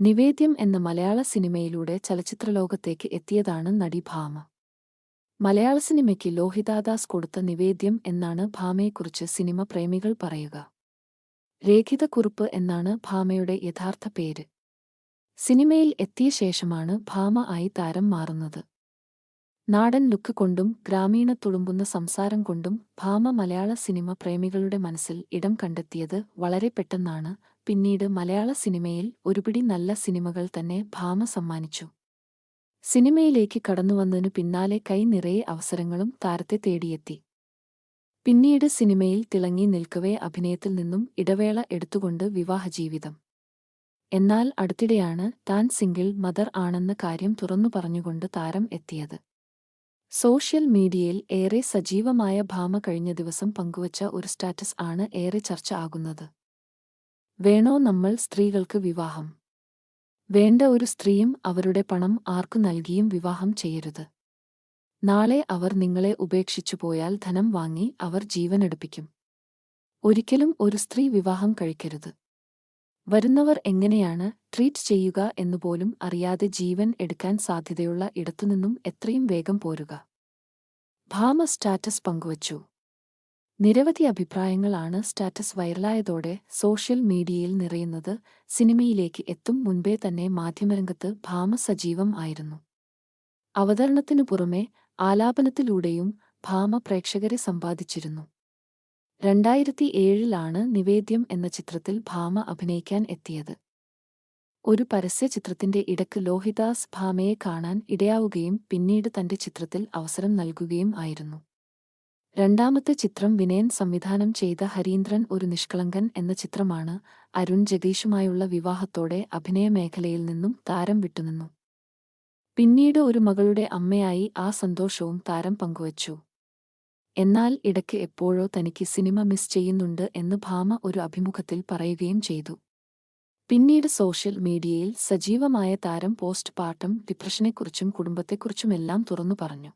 നിവേദ്യം എന്ന മലയാള സിനിമയിലൂടെ ചലച്ചിത്രലോകത്തേക്ക് എത്തിയതാണ് നടി ഭാമ. മലയാള സിനിമയ്ക്ക് ലോഹിതാദാസ് കൊടുത്ത നിവേദ്യം എന്നാണ് ഭാമയെക്കുറിച്ച് സിനിമ പ്രേമികൾ പറയുക. രേഖിതക്കുറുപ്പ് എന്നാണ് ഭാമയുടെ യഥാർത്ഥ പേര്. സിനിമയിൽ എത്തിയ ശേഷമാണ് ഭാമ ആയി താരം മാറുന്നത്. നാടൻ ലുക്ക് കൊണ്ടും ഗ്രാമീണ തുളുമ്പുന്ന സംസാരം കൊണ്ടും ഭാമ മലയാള സിനിമ പ്രേമികളുടെ മനസ്സിൽ ഇടം കണ്ടെത്തിയത് വളരെ പെട്ടെന്നാണ് പിന്നീട് മലയാള സിനിമയിൽ ഒരുപിടി നല്ല സിനിമകൾ തന്നെ ഭാമ സമ്മാനിച്ചു. സിനിമയിലേക്ക് കടന്നുവന്നതിനു പിന്നാലെ കൈ നിറയെ അവസരങ്ങളും താരത്തെ തേടിയെത്തി. പിന്നീട് സിനിമയിൽ തിളങ്ങി നിൽക്കവേ അഭിനയത്തിൽ നിന്നും ഇടവേള എടുത്തുകൊണ്ട് വിവാഹജീവിതം എന്നാൽ അടുത്തിടെയാണ് താൻ സിംഗിൾ മദർ ആണെന്ന കാര്യം തുറന്നു പറഞ്ഞുകൊണ്ട് താരം എത്തിയത്. സോഷ്യൽ മീഡിയയിൽ ഏറെ സജീവമായ ഭാമ കഴിഞ്ഞ ദിവസം പങ്കുവച്ച ഒരു സ്റ്റാറ്റസ് ആണ് ഏറെ ചർച്ച ആകുന്നത്. വേണോ നമ്മൾ സ്ത്രീകൾക്ക് വിവാഹം? വേണ്ട ഒരു സ്ത്രീയും അവരുടെ പണം ആർക്കു നൽകിയും വിവാഹം ചെയ്യരുത്. നാളെ അവർ നിങ്ങളെ ഉപേക്ഷിച്ചു പോയാൽ ധനം വാങ്ങി അവർ ജീവനെടുപ്പിക്കും. ഒരിക്കലും ഒരു സ്ത്രീ വിവാഹം കഴിക്കരുത്. വരുന്നവർ എങ്ങനെയാണ് ട്രീറ്റ് ചെയ്യുക എന്നുപോലും അറിയാതെ ജീവൻ എടുക്കാൻ സാധ്യതയുള്ള ഇടത്തുനിന്നും എത്രയും വേഗം പോരുക. ഭാമ സ്റ്റാറ്റസ് പങ്കുവച്ചു. നിരവധി അഭിപ്രായങ്ങളാണ് സ്റ്റാറ്റസ് വൈറലായതോടെ സോഷ്യൽ മീഡിയയിൽ നിറയുന്നത് സിനിമയിലേക്ക് എത്തും മുൻപേ തന്നെ മാധ്യമരംഗത്ത് ഭാമ സജീവം ആയിരുന്നു. അവതരണത്തിനു പുറമെ ആലാപനത്തിലൂടെയും ഭാമ പ്രേക്ഷകരെ സമ്പാദിച്ചിരുന്നു. രണ്ടായിരത്തി ഏഴിലാണ് നിവേദ്യം എന്ന ചിത്രത്തിൽ ഭാമ അഭിനയിക്കാൻ എത്തിയത്. ഒരു പരസ്യ ചിത്രത്തിന്റെ ഇടയ്ക്ക് ലോഹിദാസ് ഭാമയെ കാണാൻ ഇടയാവുകയും പിന്നീട് തന്റെ ചിത്രത്തിൽ അവസരം നൽകുകയും ആയിരുന്നു. രണ്ടാമത്തെ ചിത്രം വിനയൻ സംവിധാനം ചെയ്ത ഹരീന്ദ്രൻ ഒരു നിഷ്കളങ്കൻ എന്ന ചിത്രമാണ്. അരുൺ ജഗീഷുമായുള്ള വിവാഹത്തോടെ അഭിനയ മേഖലയിൽ നിന്നും താരം വിട്ടുനിന്നു. പിന്നീട് ഒരു മകളുടെ അമ്മയായി ആ സന്തോഷവും താരം പങ്കുവച്ചു. എന്നാൽ ഇടയ്ക്ക് എപ്പോഴോ തനിക്ക് സിനിമ മിസ് ചെയ്യുന്നുണ്ട് എന്ന് ഭാമ ഒരു അഭിമുഖത്തിൽ പറയുകയും ചെയ്തു. പിന്നീട് സോഷ്യൽ മീഡിയയിൽ സജീവമായ താരം പോസ്റ്റ് പാർട്ടം ഡിപ്രഷനെക്കുറിച്ചും കുടുംബത്തെക്കുറിച്ചുമെല്ലാം തുറന്നു പറഞ്ഞു.